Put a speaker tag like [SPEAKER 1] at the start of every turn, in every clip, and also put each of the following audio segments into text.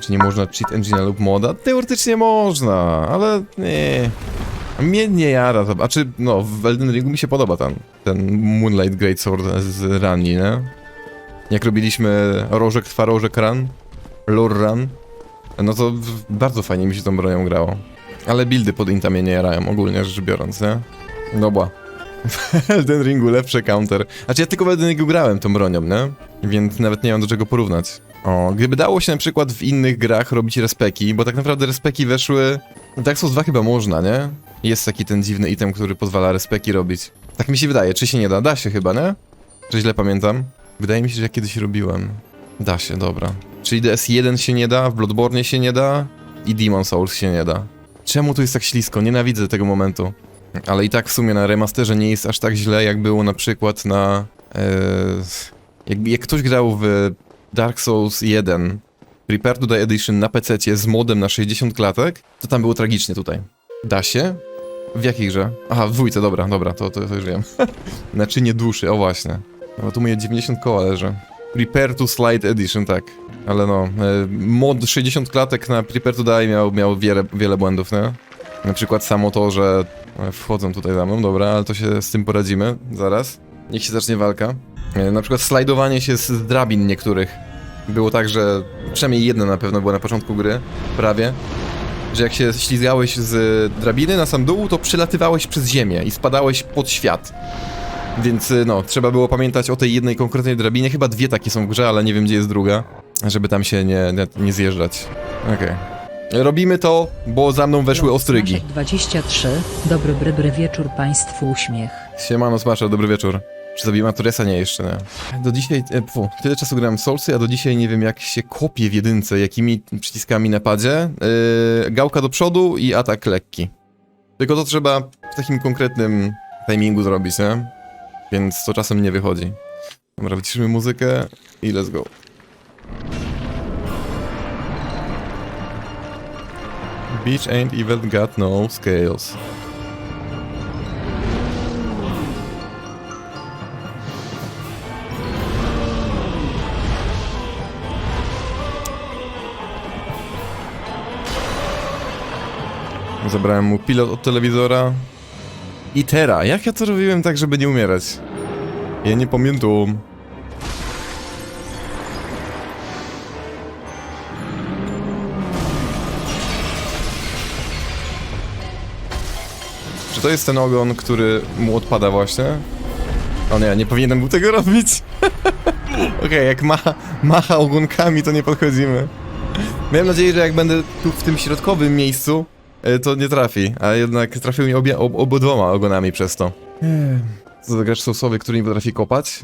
[SPEAKER 1] Czy nie można cheat engine'a lub moda? Teoretycznie można, ale nie. Mnie nie jara to. A czy, no, w Elden Ringu mi się podoba ten, ten Moonlight Greatsword z Rani, nie? Jak robiliśmy Rożek Twarożek Run, Lore Run, no to bardzo fajnie mi się tą bronią grało. Ale buildy pod Inta mnie nie jarają, ogólnie rzecz biorąc, nie? Dobra. W Elden Ringu lepszy counter. Znaczy ja tylko w Elden Ringu grałem tą bronią, nie? Więc nawet nie mam do czego porównać. O, gdyby dało się na przykład w innych grach robić respeki, bo tak naprawdę respeki weszły... Dark Souls 2 chyba można, nie? Jest taki ten dziwny item, który pozwala respeki robić. Tak mi się wydaje, czy się nie da? Da się chyba, nie? Czy źle pamiętam? Wydaje mi się, że ja kiedyś robiłem. Da się, dobra. Czyli DS1 się nie da, w Bloodborne się nie da i Demon Souls się nie da. Czemu tu jest tak ślisko? Nienawidzę tego momentu. Ale i tak w sumie na remasterze nie jest aż tak źle, jak było na przykład na... E, jak, jak ktoś grał w Dark Souls 1 Prepare to Die Edition na PC z modem na 60 klatek, to tam było tragicznie tutaj. Da się? W jakich grze? Aha, w dwójce, dobra, dobra, to, to, to już wiem. Naczynie duszy, o właśnie. No tu moje 90 koła leży. Prepare to Slide Edition, tak. Ale no, e, mod 60 klatek na Prepare to Die miał, miał wiele, wiele błędów, nie? Na przykład samo to, że e, wchodzą tutaj za mną, dobra, ale to się z tym poradzimy, zaraz. Niech się zacznie walka. E, Na przykład slajdowanie się z drabin niektórych. Było tak, że przynajmniej jedna na pewno była na początku gry, prawie, że jak się ślizgałeś z drabiny na sam dół, to przylatywałeś przez ziemię i spadałeś pod świat. Więc y, no, trzeba było pamiętać o tej jednej konkretnej drabinie. Chyba dwie takie są w grze, ale nie wiem gdzie jest druga. Żeby tam się nie, nie, nie zjeżdżać. Okej. Robimy to, bo za mną weszły ostrygi.
[SPEAKER 2] Smaszek 23. Dobry bryby wieczór Państwu uśmiech.
[SPEAKER 1] Siemano, Smasher, dobry wieczór. Czy zabiłem Turesa? Nie, jeszcze nie. Do dzisiaj, e, tyle czasu grałem w Soulsy, a do dzisiaj nie wiem jak się kopie w jedynce, jakimi przyciskami na padzie. Yy, gałka do przodu i atak lekki. Tylko to trzeba w takim konkretnym timingu zrobić, nie? Więc to czasem nie wychodzi. Dobra, wyciszymy muzykę i let's go. Beach ain't even got no scales. Zabrałem mu pilot od telewizora. I teraz, jak ja to robiłem tak, żeby nie umierać? Ja nie pamiętam. Czy to jest ten ogon, który mu odpada właśnie? O nie, nie powinienem był tego robić. Okej, jak macha, macha ogonkami, to nie podchodzimy. Miałem nadzieję, że jak będę tu w tym środkowym miejscu, to nie trafi, a jednak trafił mi obie, ob, obydwoma ogonami przez to. Co za gracz sosowy, który nie potrafi kopać?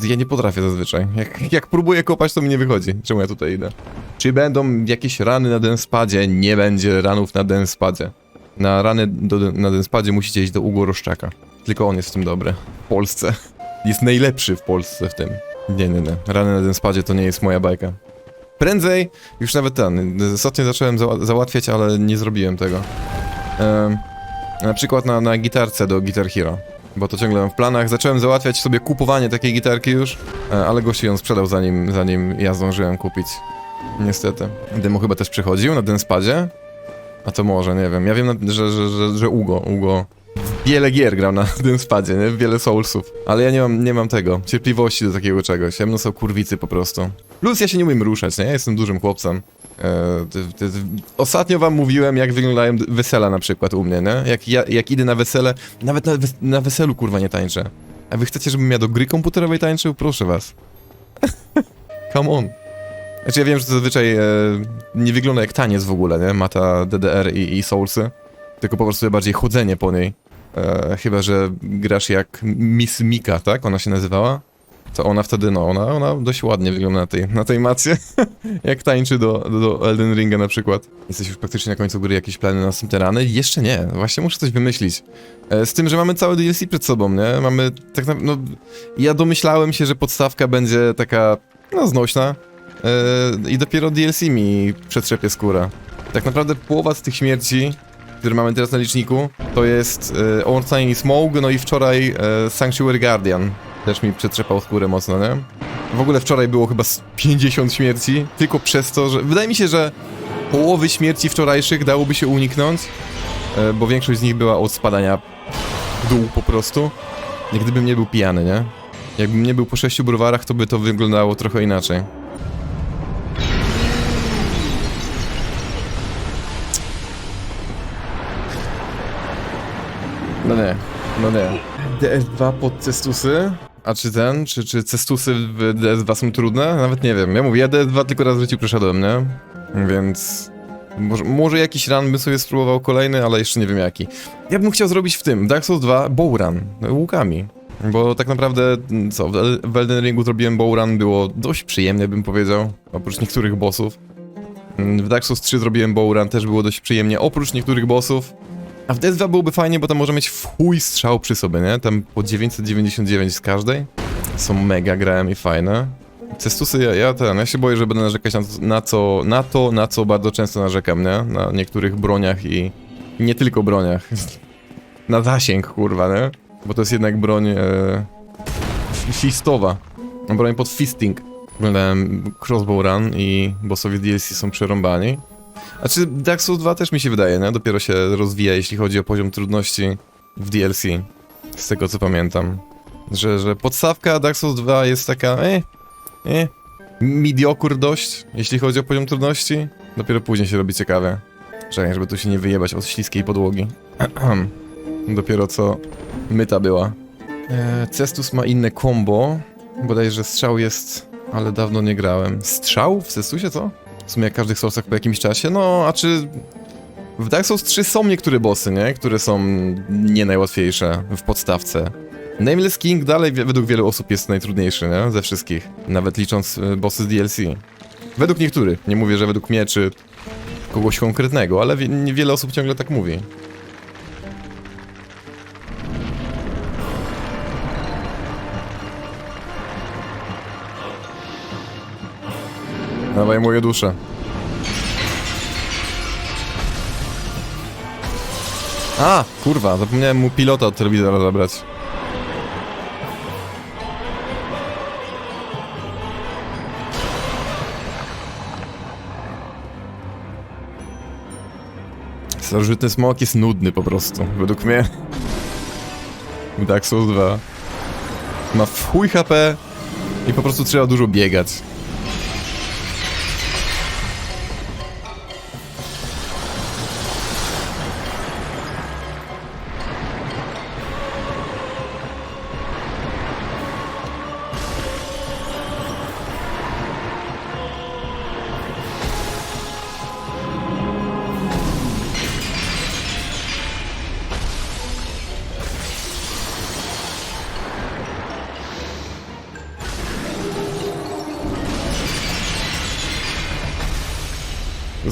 [SPEAKER 1] Yy, ja nie potrafię zazwyczaj. Jak, jak próbuję kopać, to mi nie wychodzi. Czemu ja tutaj idę? Czy będą jakieś rany na denspadzie? Nie będzie ranów na denspadzie. Na rany do, na denspadzie musicie iść do Ugo Roszczaka. Tylko on jest w tym dobry. W Polsce. Jest najlepszy w Polsce w tym. Nie, nie, nie. Rany na denspadzie to nie jest moja bajka. Prędzej, już nawet ten, ostatnio zacząłem zała załatwiać, ale nie zrobiłem tego. Na przykład na, na gitarce do Guitar Hero, bo to ciągle mam w planach. Zacząłem załatwiać sobie kupowanie takiej gitarki już, e, ale gościu ją sprzedał zanim, zanim ja zdążyłem kupić. Niestety. Demo chyba też przychodził na Denspadzie? A to może, nie wiem. Ja wiem, że, że, że, że Ugo, Ugo wiele gier grał na Denspadzie, nie? Wiele Soulsów. Ale ja nie mam, nie mam tego, cierpliwości do takiego czegoś. Ja są kurwicy po prostu. Plus ja się nie umiem ruszać, nie? Ja jestem dużym chłopcem. E, ostatnio wam mówiłem, jak wyglądają wesela na przykład u mnie, nie? Jak, ja, jak idę na wesele, nawet na, na weselu kurwa nie tańczę. A wy chcecie, żebym ja do gry komputerowej tańczył? Proszę was. Come on. Znaczy ja wiem, że to zazwyczaj e, nie wygląda jak taniec w ogóle, nie? Mata DDR i, i Soulsy. Tylko po prostu bardziej chodzenie po niej. E, chyba, że grasz jak Miss Mika, tak? Ona się nazywała? To ona wtedy, no, ona, ona dość ładnie wygląda na tej, na tej macie. jak tańczy do, do, do Elden Ringa na przykład. Jesteś już praktycznie na końcu gry, jakieś plany na następne rany? Jeszcze nie, właśnie muszę coś wymyślić. E, z tym, że mamy całe DLC przed sobą, nie? Mamy tak na, no... Ja domyślałem się, że podstawka będzie taka, no, znośna. E, I dopiero DLC mi przetrzepie skórę. Tak naprawdę połowa z tych śmierci, które mamy teraz na liczniku, to jest e, Ornstein i Smoke, no i wczoraj e, Sanctuary Guardian. Też mi przetrzepał skórę mocno, nie? W ogóle wczoraj było chyba z 50 śmierci, tylko przez to, że... Wydaje mi się, że połowy śmierci wczorajszych dałoby się uniknąć, e, bo większość z nich była od spadania w dół po prostu. Jak gdybym nie był pijany, nie? Jakbym nie był po sześciu browarach, to by to wyglądało trochę inaczej. No nie, no nie. DS2 pod cestusy? A czy ten, czy, czy cestusy w DS2 są trudne? Nawet nie wiem. Ja mówię, ja DS2 tylko raz w życiu przeszedłem, nie? Więc... Może, może jakiś run bym sobie spróbował kolejny, ale jeszcze nie wiem jaki. Ja bym chciał zrobić w tym, Dark Souls 2, bowrun, łukami. Bo tak naprawdę, co, w El- w Elden Ringu zrobiłem bowrun, było dość przyjemne, bym powiedział, oprócz niektórych bossów. W Dark Souls 3 zrobiłem bowrun, też było dość przyjemnie, oprócz niektórych bossów. A w DS2 byłoby fajnie, bo tam może mieć chuj strzał przy sobie, nie? Tam po 999 z każdej. Są mega, grałem i fajne. Cestusy, ja, ja ten, ja się boję, że będę narzekać na, na co, na to, na co bardzo często narzekam, nie? Na niektórych broniach i nie tylko broniach. Na zasięg, kurwa, nie? Bo to jest jednak broń e, fistowa. Broń pod fisting. Oglądałem Crossbow Run i bossowie DLC są przerąbani. A czy Dark Souls 2 też mi się wydaje, nie? Dopiero się rozwija, jeśli chodzi o poziom trudności w DLC. Z tego co pamiętam. Że, że podstawka Dark Souls 2 jest taka, eh, eh, mediocre dość, jeśli chodzi o poziom trudności. Dopiero później się robi ciekawe. Czekaj, żeby tu się nie wyjebać od śliskiej podłogi. Dopiero co myta była. E, Cestus ma inne combo. Bodajże strzał jest, ale dawno nie grałem. Strzał w Cestusie, co? W sumie jak każdych Soulsach po jakimś czasie. No, a czy... W Dark Souls 3 są niektóre bossy, nie? Które są nie najłatwiejsze w podstawce. Nameless King dalej według wielu osób jest najtrudniejszy, nie? Ze wszystkich. Nawet licząc y, bossy z DLC. Według niektórych. Nie mówię, że według mnie czy kogoś konkretnego, ale wie, niewiele osób ciągle tak mówi. Dawaj moje dusze. A, kurwa, zapomniałem mu pilota od telewizora zabrać. Starożytny smok jest nudny po prostu, według mnie. Dark Souls 2. Ma w chuj HP i po prostu trzeba dużo biegać.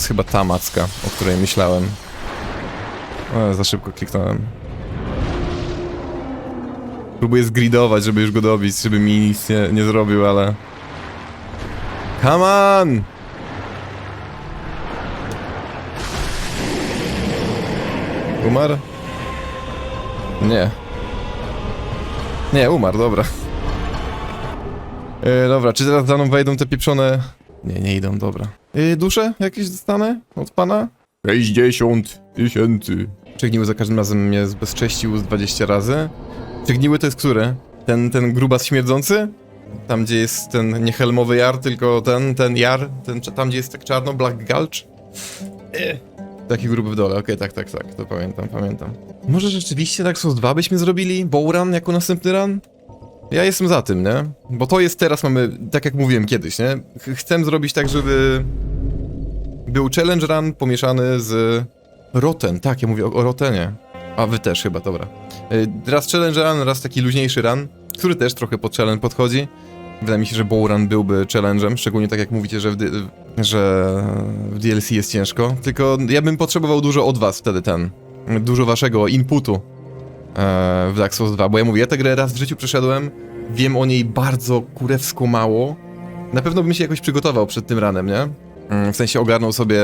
[SPEAKER 1] Jest chyba ta macka, o której myślałem. O, za szybko kliknąłem. Próbuję zgridować, żeby już go dobić, żeby mi nic nie, nie zrobił, ale... Come on! Umarł? Nie. Nie, umarł, dobra. E, dobra, czy teraz za mną wejdą te pieprzone... Nie, nie idą, dobra. E, dusze jakieś dostanę od pana? 60 tysięcy. Przegniły za każdym razem mnie zbezcześcił z 20 razy. Przegniły to jest który? Ten, ten grubas śmierdzący? Tam, gdzie jest ten nie helmowy jar, tylko ten, ten jar, ten, tam, gdzie jest tak czarno, Black Gulch. Taki gruby w dole, okej, tak, tak, tak, to pamiętam, pamiętam. Może rzeczywiście Dark Souls 2 byśmy zrobili? Bowrun jako następny run? Ja jestem za tym, nie? Bo to jest teraz, mamy, tak jak mówiłem kiedyś, nie? Ch chcę zrobić tak, żeby był challenge run pomieszany z Roten. Tak, ja mówię o, o Rotenie. A wy też chyba, dobra. Y, Raz challenge run, raz taki luźniejszy run, który też trochę pod challenge podchodzi. Wydaje mi się, że Bow Run byłby challenge'em, szczególnie tak jak mówicie, że w, że w DLC jest ciężko. Tylko ja bym potrzebował dużo od was wtedy ten, dużo waszego inputu w Dark Souls 2, bo ja mówię, ja tę grę raz w życiu przeszedłem, wiem o niej bardzo kurewsko mało. Na pewno bym się jakoś przygotował przed tym ranem, nie? Mm, W sensie ogarnął sobie,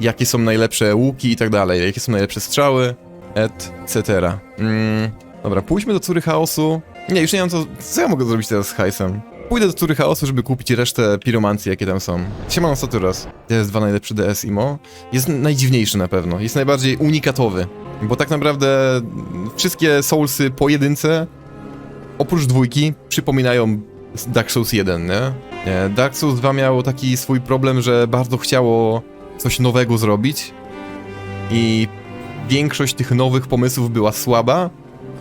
[SPEAKER 1] jakie są najlepsze łuki i tak dalej, jakie są najlepsze strzały, etc. Mm, dobra, pójdźmy do Córy Chaosu. Nie, już nie wiem co, co ja mogę zrobić teraz z hajsem. Pójdę do tury chaosu, żeby kupić resztę piromancji, jakie tam są. Siemano Saturas. DS2 najlepszy DS IMO. Jest najdziwniejszy na pewno. Jest najbardziej unikatowy. Bo tak naprawdę wszystkie Soulsy pojedyncze, oprócz dwójki, przypominają Dark Souls 1, nie? nie? Dark Souls 2 miało taki swój problem, że bardzo chciało coś nowego zrobić i większość tych nowych pomysłów była słaba,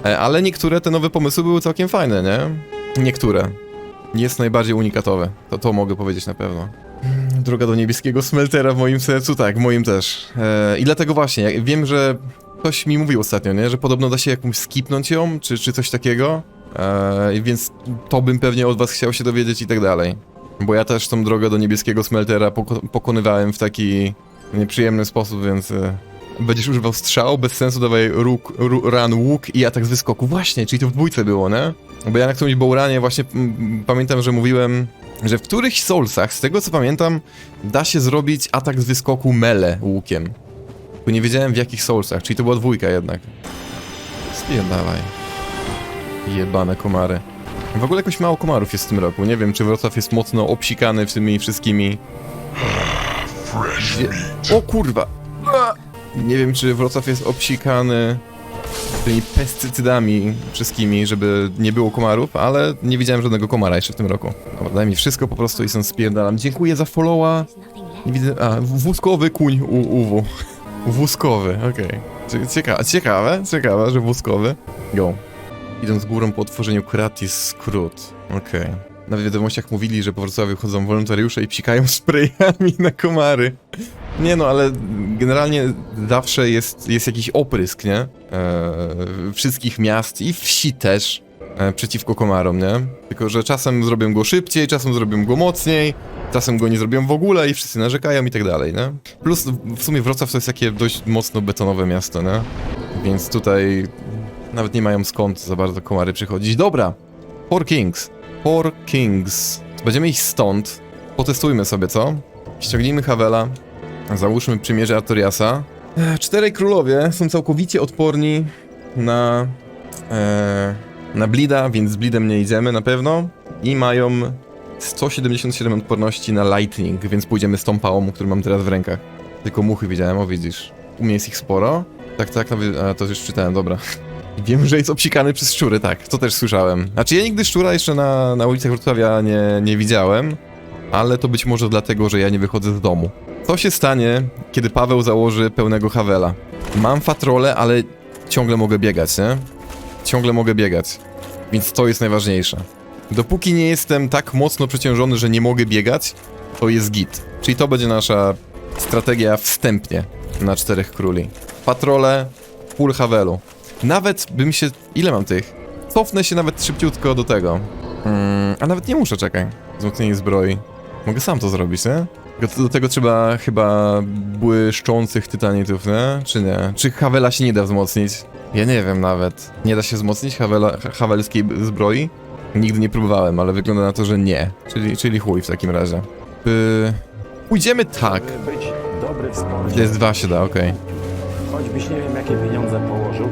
[SPEAKER 1] e, ale niektóre te nowe pomysły były całkiem fajne, nie? Niektóre. Jest najbardziej unikatowe. To to mogę powiedzieć na pewno. Droga do niebieskiego smeltera w moim sercu, tak, w moim też. E, I dlatego właśnie, wiem, że ktoś mi mówił ostatnio, nie? Że podobno da się jakąś skipnąć ją, czy, czy coś takiego. E, więc to bym pewnie od was chciał się dowiedzieć i tak dalej. Bo ja też tą drogę do niebieskiego smeltera poko pokonywałem w taki nieprzyjemny sposób, więc... E, Będziesz używał strzału, bez sensu dawaj róg, ru, run, łuk i atak z wyskoku. Właśnie, czyli to w dwójce było, nie? Bo ja na którymś bowranie właśnie mm, pamiętam, że mówiłem, że w którychś Soulsach, z tego co pamiętam, da się zrobić atak z wyskoku mele łukiem. Bo nie wiedziałem w jakich Soulsach, czyli to była dwójka jednak. Spierdalaj. Jebane komary. W ogóle jakoś mało komarów jest w tym roku. Nie wiem, czy Wrocław jest mocno obsikany tymi wszystkimi... O kurwa! Nie wiem, czy Wrocław jest obsikany tymi pestycydami wszystkimi, żeby nie było komarów, ale nie widziałem żadnego komara jeszcze w tym roku. Dobra, daj mi wszystko po prostu i stąd spierdalam. Dziękuję za followa. Nie widzę... A, wózkowy kuń u, uwu. Wózkowy, okej. Cie- Ciekawe, ciekawe, ciekawe, że wózkowy. Go. Idąc górą po otworzeniu gratis skrót. Okej. Na wiadomościach mówili, że po Wrocławiu chodzą wolontariusze i psikają sprayami na komary. Nie no, ale generalnie zawsze jest, jest jakiś oprysk, nie? E, wszystkich miast i wsi też e, przeciwko komarom, nie? Tylko, że czasem zrobią go szybciej, czasem zrobią go mocniej, czasem go nie zrobią w ogóle i wszyscy narzekają i tak dalej, nie? Plus w sumie Wrocław to jest takie dość mocno betonowe miasto, nie? Więc tutaj nawet nie mają skąd za bardzo komary przychodzić. Dobra, Four Kings. Four Kings. Będziemy iść stąd. Potestujmy sobie, co? Ściągnijmy Havela. Załóżmy przymierze Artoriasa. E, Czterej królowie są całkowicie odporni na... E, na Blida, więc z Blidem nie idziemy na pewno. I mają 177 odporności na Lightning, więc pójdziemy z tą pałą, który mam teraz w rękach. Tylko muchy widziałem, o widzisz. U mnie jest ich sporo. Tak, tak, a, to już czytałem, dobra. Wiem, że jest obsikany przez szczury, tak, to też słyszałem. Znaczy ja nigdy szczura jeszcze na, na ulicach Wrocławia nie, nie widziałem, ale to być może dlatego, że ja nie wychodzę z domu. Co się stanie, kiedy Paweł założy pełnego Havela? Mam fatrolę, ale ciągle mogę biegać, nie? Ciągle mogę biegać. Więc to jest najważniejsze. Dopóki nie jestem tak mocno przeciążony, że nie mogę biegać, to jest git. Czyli to będzie nasza strategia wstępnie na czterech króli. Patrole, full Havelu. Nawet bym się... Ile mam tych? Cofnę się nawet szybciutko do tego. Mm, a nawet nie muszę, czekaj. Wzmocnienie zbroi. Mogę sam to zrobić, nie? Do tego trzeba chyba błyszczących tytanitów, nie? Czy nie? Czy Havela się nie da wzmocnić? Ja nie wiem nawet. Nie da się wzmocnić Havela, Havelskiej zbroi? Nigdy nie próbowałem, ale wygląda na to, że nie. Czyli, czyli chuj w takim razie. Yy, pójdziemy tak. Jest dwa się da, okej.
[SPEAKER 3] Choćbyś nie wiem jakie pieniądze położył,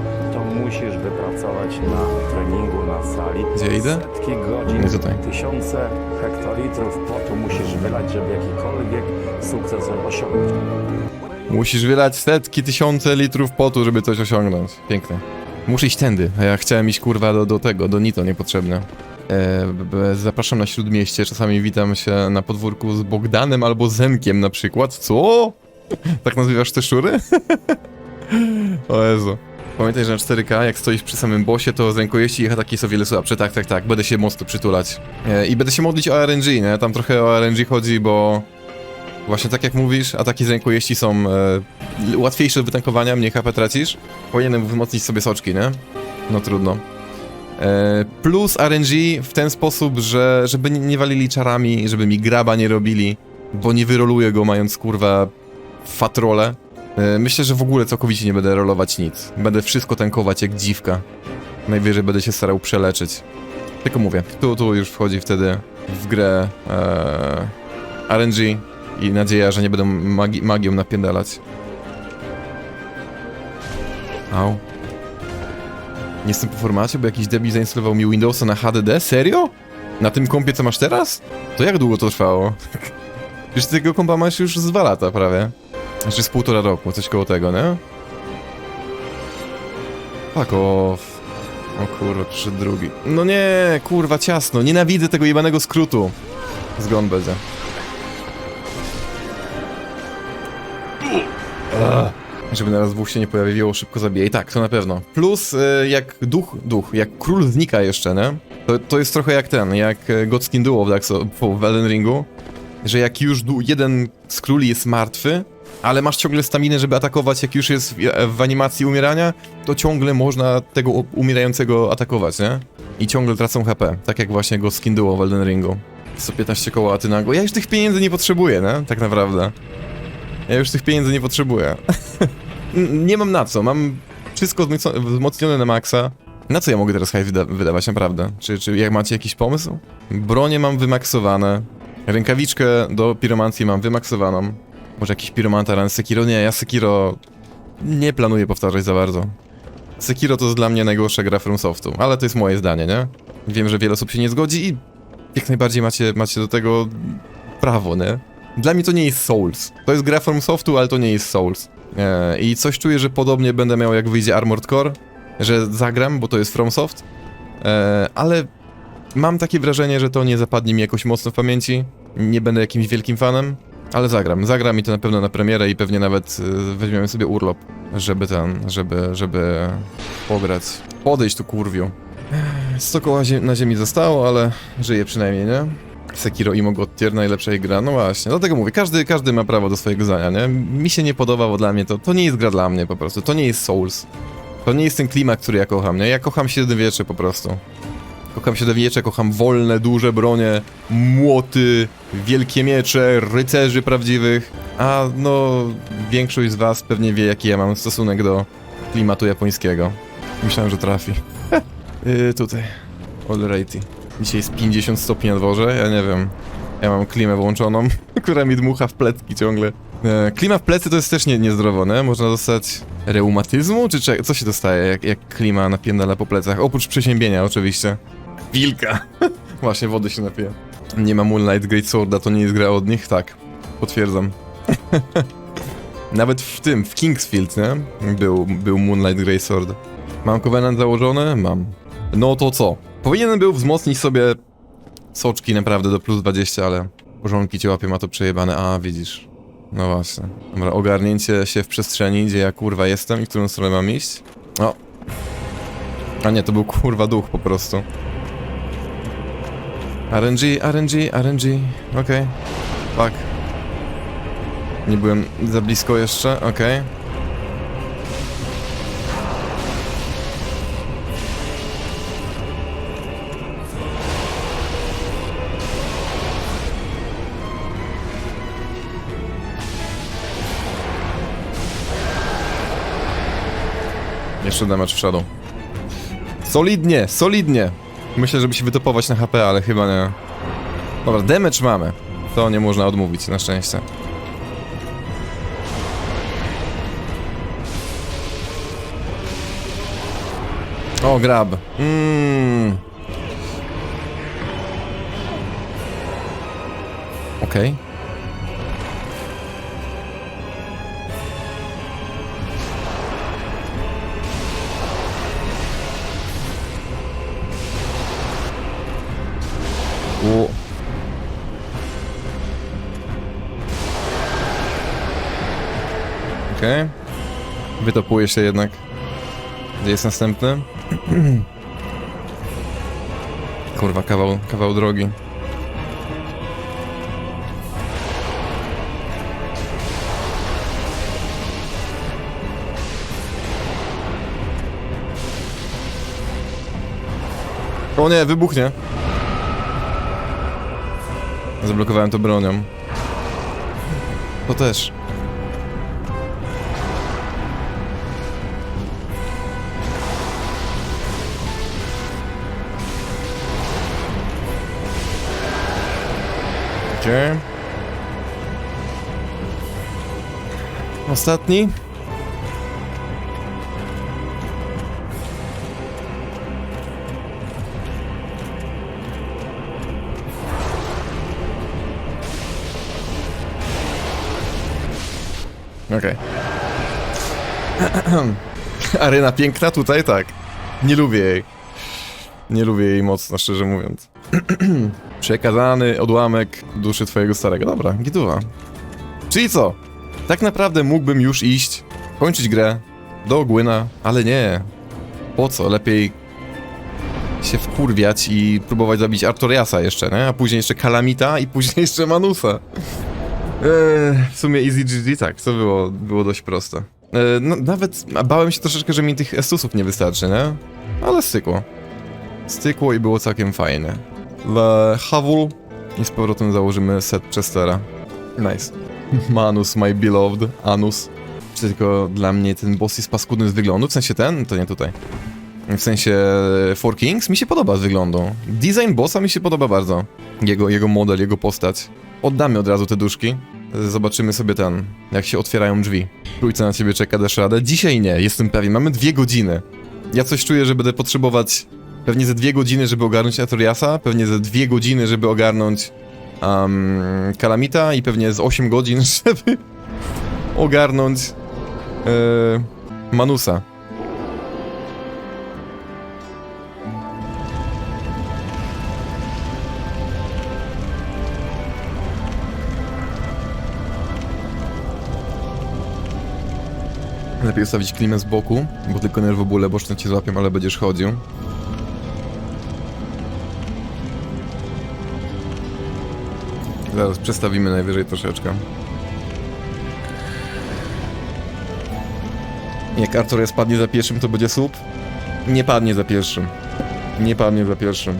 [SPEAKER 3] musisz wypracować na treningu, na sali.
[SPEAKER 1] Gdzie idę?
[SPEAKER 3] Setki godzin,
[SPEAKER 1] Nie tutaj.
[SPEAKER 3] tysiące hektolitrów potu musisz wylać, żeby jakikolwiek sukces osiągnąć.
[SPEAKER 1] Musisz wylać setki, tysiące litrów potu, żeby coś osiągnąć. Piękne. Muszę iść tędy, a ja chciałem iść kurwa do, do tego, do Nito niepotrzebne. E, b- b- zapraszam na śródmieście, czasami witam się na podwórku z Bogdanem albo Zenkiem na przykład. Co? tak nazywasz te szczury? o Jezu. Pamiętaj, że na 4K, jak stoisz przy samym bossie, to z rękojeści ich ataki są wiele słabsze. Tak, tak, tak. Będę się mocno przytulać. E, I będę się modlić o RNG, nie? Tam trochę o RNG chodzi, bo... Właśnie tak jak mówisz, ataki z rękojeści są e, łatwiejsze do wytankowania, mniej HP tracisz. Powinienem wzmocnić sobie soczki, nie? No trudno. E, plus RNG w ten sposób, że żeby nie, nie walili czarami, żeby mi graba nie robili, bo nie wyroluję go mając kurwa fatrole. E, myślę, że w ogóle całkowicie nie będę rolować nic. Będę wszystko tankować jak dziwka. Najwyżej będę się starał przeleczyć. Tylko mówię, tu, tu już wchodzi wtedy w grę e, RNG i nadzieja, że nie będą magi magią napierdalać. Au. Nie jestem po formacie, bo jakiś debil zainstalował mi Windowsa na HDD? Serio? Na tym kompie, co masz teraz? To jak długo to trwało? Ty tego kompa masz już z dwa lata prawie. Znaczy z półtora roku, coś koło tego, nie? Fuck off. O kurwa, przyszedł drugi. No nie, kurwa, ciasno. Nienawidzę tego jebanego skrótu. Zgon będzie. Żeby naraz dwóch się nie pojawiło, szybko zabije. I tak, to na pewno. Plus, y, jak duch, duch, jak król znika jeszcze, nie? To, to jest trochę jak ten, jak e, Godskin Duo w, Dark w Elden Ringu. Że jak już jeden z króli jest martwy, ale masz ciągle staminę, żeby atakować, jak już jest w, w animacji umierania, to ciągle można tego umierającego atakować, nie? I ciągle tracą HP, tak jak właśnie Godskin Duo w Elden Ringu. 115 koła, a ty nago. Ja już tych pieniędzy nie potrzebuję, nie? Tak naprawdę. Ja już tych pieniędzy nie potrzebuję. Nie mam na co, mam wszystko wzmocnione na maksa. Na co ja mogę teraz hajs wyda wydawać, naprawdę? Czy, czy jak macie jakiś pomysł? Bronie mam wymaksowane. Rękawiczkę do piromancji mam wymaksowaną. Może jakiś piromanta ran Sekiro? Nie, ja Sekiro nie planuję powtarzać za bardzo. Sekiro to jest dla mnie najgorsza gra From Softu, ale to jest moje zdanie, nie? Wiem, że wiele osób się nie zgodzi i jak najbardziej macie, macie do tego prawo, nie? Dla mnie to nie jest Souls. To jest gra From Softu, ale to nie jest Souls. E, I coś czuję, że podobnie będę miał jak wyjdzie Armored Core, że zagram, bo to jest FromSoft, e, ale mam takie wrażenie, że to nie zapadnie mi jakoś mocno w pamięci. Nie będę jakimś wielkim fanem, ale zagram. Zagram i to na pewno na premierę i pewnie nawet e, weźmiemy sobie urlop, żeby ten, żeby, żeby pograć. Podejść tu kurwiu. 100 koła na ziemi zostało, ale żyje przynajmniej, nie? Sekiro i Mogottier, najlepsza gra, no właśnie, dlatego mówię, każdy, każdy ma prawo do swojego zdania, nie? Mi się nie podoba, bo dla mnie to, to nie jest gra dla mnie po prostu, to nie jest Souls. To nie jest ten klimat, który ja kocham, nie? Ja kocham średniowiecze po prostu. Kocham średniowiecze, kocham wolne, duże bronie, młoty, wielkie miecze, rycerzy prawdziwych, a no, większość z was pewnie wie, jaki ja mam stosunek do klimatu japońskiego. Myślałem, że trafi. yy, tutaj, Alrighty. Dzisiaj jest 50 stopni na dworze, ja nie wiem. Ja mam klimę włączoną, która mi dmucha w plecki ciągle. E, klima w plecy to jest też nie, niezdrowo, nie? Można dostać reumatyzmu, czy co się dostaje, jak, jak klima napierdala po plecach? Oprócz przeziębienia oczywiście. Wilka. Właśnie, wody się napije. Nie ma Moonlight Great Sworda, to nie jest gra od nich? Tak, potwierdzam. Nawet w tym, w Kingsfield, nie? Był, był Moonlight Grey Sword. Mam Covenant założony? Mam. No to co? Powinienem był wzmocnić sobie soczki naprawdę do plus 20, ale porządki cię łapie, ma to przejebane. A, widzisz. No właśnie. Dobra, ogarnięcie się w przestrzeni, gdzie ja kurwa jestem i w którą stronę mam iść. O. A nie, to był kurwa duch po prostu. RNG, RNG, RNG. Okej. Fuck. Nie byłem za blisko jeszcze, okej. Jeszcze damage w shadow. Solidnie, solidnie. Myślę, żeby się wytopować na HP, ale chyba nie. Dobra, damage mamy. To nie można odmówić, na szczęście. O, grab. Mmm. Okej. U. Wytopuje się jednak. Gdzie jest następny? Kurwa, kawał, kawał drogi. O nie, wybuchnie. Zablokowałem to bronią. To też. idzie. Ostatni. Okej. Okay. Arena piękna tutaj, tak. Nie lubię jej. Nie lubię jej mocno, szczerze mówiąc. Przekazany odłamek duszy twojego starego. Dobra, gituwa. Czyli co? Tak naprawdę mógłbym już iść, kończyć grę, do Ogłyna, ale nie. Po co? Lepiej się wkurwiać i próbować zabić Artoriasa jeszcze, nie? A później jeszcze Kalamita i później jeszcze Manusa. Eee, w sumie Easy GG tak, to było, było dość proste. Eee, no, nawet bałem się troszeczkę, że mi tych estusów nie wystarczy, nie? Ale stykło. Stykło i było całkiem fajne. Dla Havul i z powrotem założymy set Chestera. Nice. Manus, my beloved, Anus. Czy tylko dla mnie ten boss jest paskudny z wyglądu? W sensie ten? To nie tutaj. W sensie Four Kings mi się podoba z wyglądu. Design bossa mi się podoba bardzo. Jego, jego model, jego postać. Oddamy od razu te duszki. Zobaczymy sobie ten, jak się otwierają drzwi. Trójca na ciebie czeka, dasz radę? Dzisiaj nie, jestem pewien. Mamy dwie godziny. Ja coś czuję, że będę potrzebować pewnie ze dwie godziny, żeby ogarnąć Atoriasa, pewnie ze dwie godziny, żeby ogarnąć um, Kalamita i pewnie z 8 godzin, żeby ogarnąć e, Manusa. Lepiej ustawić klimę z boku, bo tylko nerwobóle boczne cię złapią, ale będziesz chodził. Zaraz przestawimy najwyżej troszeczkę. Jak Arthur spadnie za pierwszym, to będzie słup? Nie padnie za pierwszym. Nie padnie za pierwszym.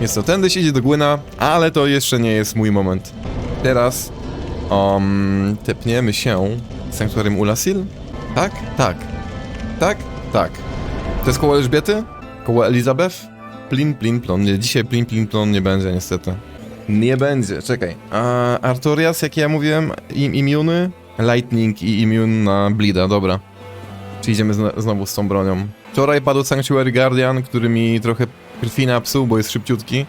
[SPEAKER 1] Jest to, tędy się idzie do Gwyna, ale to jeszcze nie jest mój moment. Teraz um, tepniemy się Sanktuarium Ulasil? Tak? Tak. Tak? Tak. To jest koło Elżbiety? Koło Elizabeth? Plin, plin, plon. Nie, dzisiaj plin, plin, plon nie będzie niestety. Nie będzie, czekaj. A Artorias, jak ja mówiłem, im, immuny? Lightning i immune na Bleeda, dobra. Czy idziemy zno, znowu z tą bronią. Wczoraj padł Sanctuary Guardian, który mi trochę krwi napsuł, bo jest szybciutki.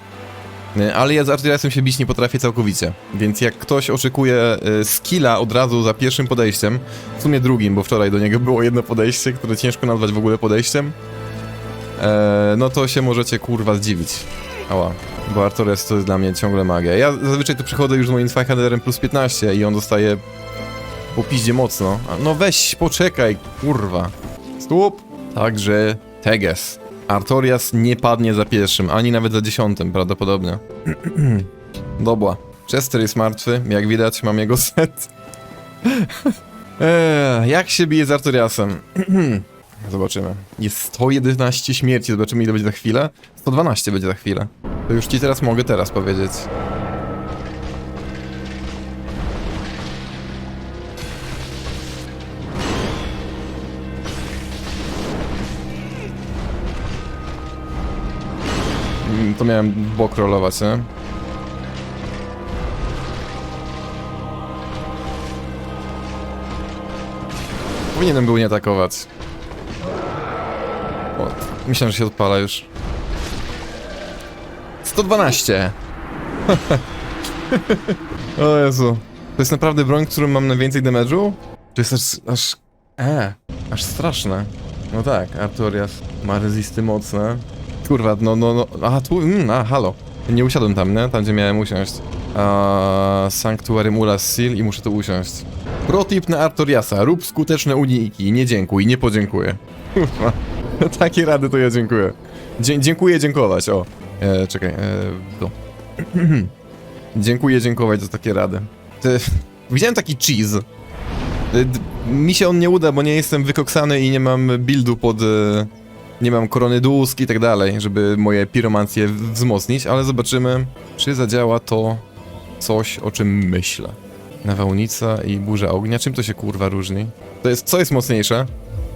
[SPEAKER 1] Ale ja z Artoriasem się bić nie potrafię całkowicie. Więc jak ktoś oczekuje y, skilla od razu za pierwszym podejściem, w sumie drugim, bo wczoraj do niego było jedno podejście, które ciężko nazwać w ogóle podejściem, e, no to się możecie kurwa zdziwić. Ała, bo to jest dla mnie ciągle magia. Ja zazwyczaj tu przychodzę już z moim Zweihanderem plus 15 i on dostaje po piździe mocno. No weź, poczekaj, kurwa. Stop. Także Teges. Artorias nie padnie za pierwszym, ani nawet za dziesiątym prawdopodobnie. Dobra. Chester jest martwy, jak widać mam jego set. eee, jak się bije z Artoriasem? Zobaczymy. Jest 111 śmierci, zobaczymy ile będzie za chwilę. 112 będzie za chwilę. To już ci teraz mogę teraz powiedzieć. Mm, To miałem bok rolować, nie? Powinienem był nie atakować. O, myślałem, że się odpala już. 112! o Jezu. To jest naprawdę broń, którą mam najwięcej damage'u? To jest aż... aż... E, aż straszne. No tak, Artorias ma rezisty mocne. Kurwa, no, no, no, aha, tu, mm, a, halo. Nie usiadłem tam, nie? Tam, gdzie miałem usiąść. A, Sanctuarium Ulas Seal i muszę tu usiąść. Protip na Artoriasa. Rób skuteczne unijki. Nie dziękuj, nie podziękuję. Kurwa. Takie rady to ja dziękuję. Dzie dziękuję dziękować, o. E, czekaj, e, dziękuję dziękować za takie rady. Ty, widziałem taki cheese. E, Mi się on nie uda, bo nie jestem wykoksany i nie mam buildu pod... E, nie mam korony dłusk i tak dalej, żeby moje piromancje wzmocnić, ale zobaczymy, czy zadziała to coś, o czym myślę. Nawałnica i burza ognia. Czym to się kurwa różni? To jest, co jest mocniejsze?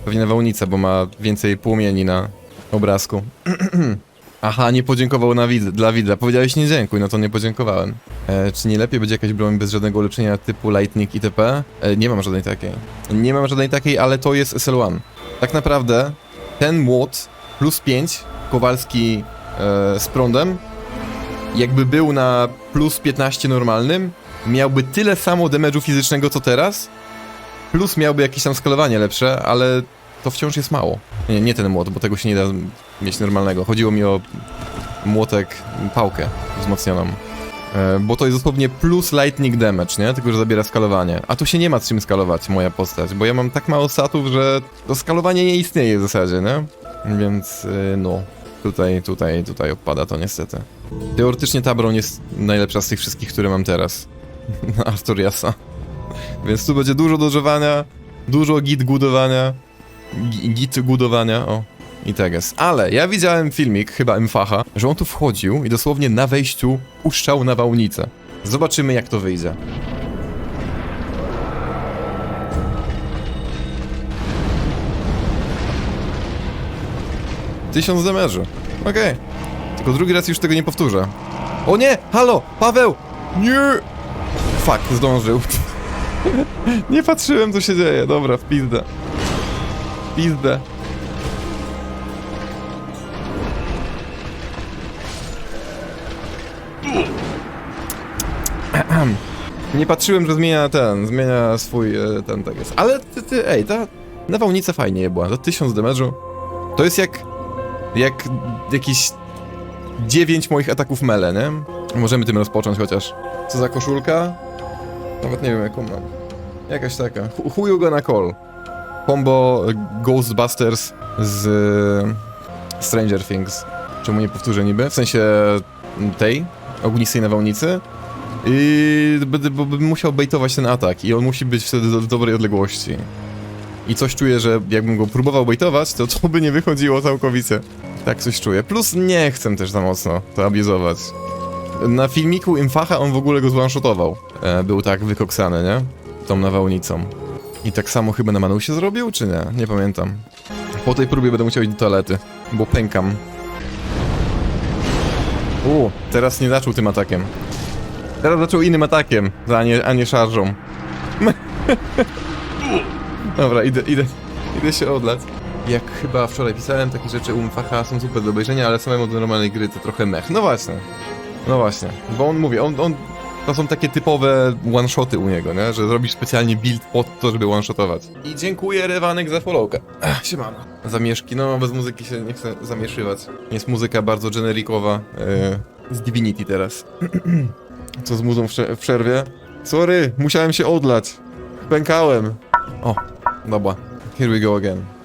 [SPEAKER 1] Pewnie nawałnica, bo ma więcej płomieni na obrazku. Aha, nie podziękował na wid dla widza. Powiedziałeś nie dziękuj, no to nie podziękowałem. E, czy nie lepiej będzie jakaś broń bez żadnego ulepszenia typu Lightning itp? E, nie mam żadnej takiej. Nie mam żadnej takiej, ale to jest SL1. Tak naprawdę ten młot plus 5 Kowalski e, z prądem jakby był na plus 15 normalnym, miałby tyle samo damage'u fizycznego co teraz, Plus miałby jakieś tam skalowanie lepsze, ale to wciąż jest mało. Nie, nie ten młot, bo tego się nie da mieć normalnego. Chodziło mi o młotek, pałkę wzmocnioną. E, Bo to jest dosłownie plus lightning damage, nie? Tylko, że zabiera skalowanie. A tu się nie ma z czym skalować, moja postać, bo ja mam tak mało statów, że to skalowanie nie istnieje w zasadzie, nie? Więc, y, no, tutaj, tutaj, tutaj odpada to niestety. Teoretycznie ta broń jest najlepsza z tych wszystkich, które mam teraz. Arturiasa. Więc tu będzie dużo dożywania, dużo git gudowania, gi- git gudowania, o. I tak jest. Ale ja widziałem filmik, chyba Mfacha, że on tu wchodził i dosłownie na wejściu puszczał nawałnicę. Zobaczymy jak to wyjdzie. Tysiąc damage'u. Okej. Tylko drugi raz już tego nie powtórzę. O nie! Halo! Paweł! Nie! Fuck, zdążył. nie patrzyłem co się dzieje. Dobra, w pizdę. W pizdę. Nie patrzyłem, że zmienia ten, zmienia swój e, ten, tak jest. Ale ty, ty ej, ta nawałnica fajnie była, za 1000 damage'u. To jest jak, jak jakiś 9 moich ataków mele, nie? Możemy tym rozpocząć chociaż. Co za koszulka? Nawet nie wiem jaką mam. Jakaś taka. Ch- Chuju go na call. Combo Ghostbusters z e, Stranger Things. Czemu nie powtórzę niby? W sensie tej, ognistej nawałnicy. I bo bym musiał baitować ten atak i on musi być wtedy w dobrej odległości. I coś czuję, że jakbym go próbował baitować, to to by nie wychodziło całkowicie. Tak coś czuję. Plus nie chcę też za mocno to abuzować. Na filmiku Imfacha on w ogóle go zwanshotował. E, był tak wykoksany, nie? Tą nawałnicą. I tak samo chyba na Manusie zrobił, czy nie? Nie pamiętam. Po tej próbie będę musiał iść do toalety, bo pękam. U, teraz nie zaczął tym atakiem. Teraz zaczął innym atakiem, a nie, a nie szarżą. Dobra, idę, idę, idę się odlać. Jak chyba wczoraj pisałem, takie rzeczy u Mfacha są super do obejrzenia, ale samemu do normalnej gry to trochę mech. No właśnie. No właśnie. Bo on mówi, on, on to są takie typowe one-shoty u niego, nie? Że robisz specjalnie build pod to, żeby one-shotować. I dziękuję Rewanek za followkę. Ach, siemano. Zamieszki, no bez muzyki się nie chcę zamieszywać. Jest muzyka bardzo generikowa. Yy, z Divinity teraz. Co z muzą w przerwie? Sorry, musiałem się odlać. Pękałem. O, dobra. Here we go again.